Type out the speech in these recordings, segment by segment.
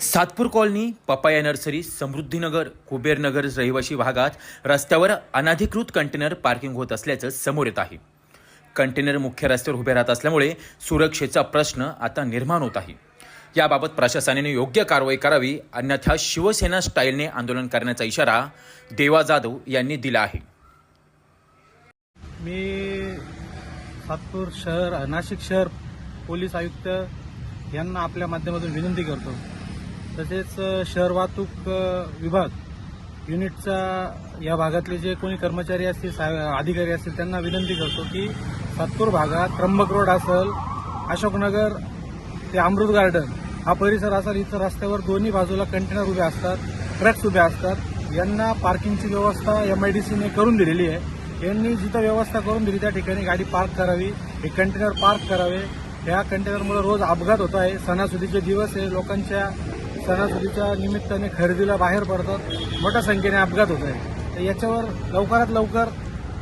Satpur colony papaya nursery Samruddhinagar Kubernagar रहिवाशी भागात रस्त्यावर अनाधिकृत कंटेनर पार्किंग होत असल्याचं समोर येत आहे. कंटेनर मुख्य रस्त्यावर उभे राहत असल्यामुळे सुरक्षेचा प्रश्न आता निर्माण होत आहे. याबाबत प्रशासनाने योग्य कारवाई करावी अन्यथा शिवसेना स्टाईलने आंदोलन करण्याचा इशारा देवा जाधव यांनी दिला आहे. मी सातपूर शहर नाशिक शहर पोलीस आयुक्त यांना आपल्या माध्यमातून विनंती करतो. तसेच शहर वाहतूक विभाग युनिटचा या भागातले जे कोणी कर्मचारी असतील सा- अधिकारी असतील त्यांना विनंती करतो की सातपूर भागात त्र्यंबक रोड असेल अशोकनगर ते अमृत गार्डन हा परिसर असेल इथं रस्त्यावर दोन्ही बाजूला कंटेनर उभे असतात ट्रक्स उभे असतात. यांना पार्किंगची व्यवस्था एम आय डी सीने करून दिलेली आहे. यांनी जिथं व्यवस्था करून दिली त्या ठिकाणी गाडी पार्क करावी हे कंटेनर पार्क करावे. या कंटेनरमुळे रोज अपघात होत आहे. सणासुदीचे दिवस आहे. लोकांच्या सणासुदीच्या निमित्ताने खरेदीला बाहेर पडतात. मोठ्या संख्येने अपघात होत आहे तर याच्यावर लवकरात लवकर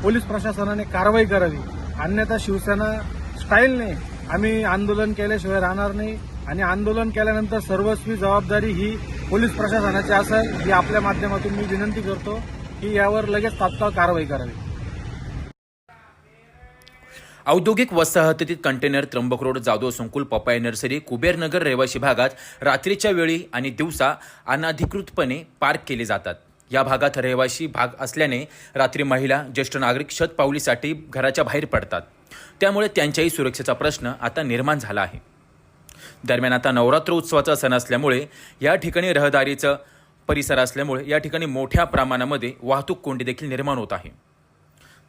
पोलीस प्रशासनाने कारवाई करावी. अन्यथा शिवसेना स्टाईलने आम्ही आंदोलन केल्याशिवाय राहणार नाही आणि आंदोलन केल्यानंतर सर्वस्वी जबाबदारी ही पोलीस प्रशासनाची असेल. ही आपल्या माध्यमातून मी विनंती करतो की यावर लगेच तात्काळ कारवाई करावी. औद्योगिक वसाहतीत कंटेनर त्र्यंबक रोड जाधव संकुल पपाय नर्सरी कुबेरनगर रहिवासी भागात रात्रीच्या वेळी आणि दिवसा अनाधिकृतपणे पार्क केले जातात. या भागात रहिवासी भाग असल्याने रात्री महिला ज्येष्ठ नागरिक शतपावलीसाठी घराच्या बाहेर पडतात. त्यामुळे त्यांच्याही सुरक्षेचा प्रश्न आता निर्माण झाला आहे. दरम्यान आता नवरात्र उत्सवाचा सण असल्यामुळे या ठिकाणी रहदारीचं परिसर असल्यामुळे या ठिकाणी मोठ्या प्रमाणामध्ये वाहतूक कोंडी देखील निर्माण होत आहे.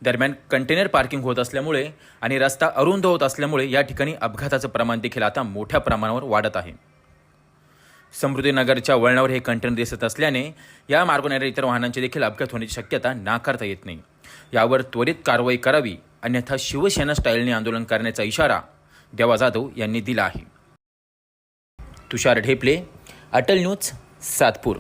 दरम्यान कंटेनर पार्किंग होत असल्यामुळे आणि रस्ता अरुंद होत असल्यामुळे या ठिकाणी अपघाताचं प्रमाण देखील आता मोठ्या प्रमाणावर वाढत आहे. समृद्धीनगरच्या वळणावर हे कंटेनर दिसत असल्याने या मार्गाने येणाऱ्या इतर वाहनांची देखील अपघात होण्याची शक्यता नाकारता येत नाही. यावर त्वरित कारवाई करावी अन्यथा शिवसेना स्टाईलने आंदोलन करण्याचा इशारा देवा जाधव यांनी दिला आहे. तुषार ढेपले अटल न्यूज सातपूर.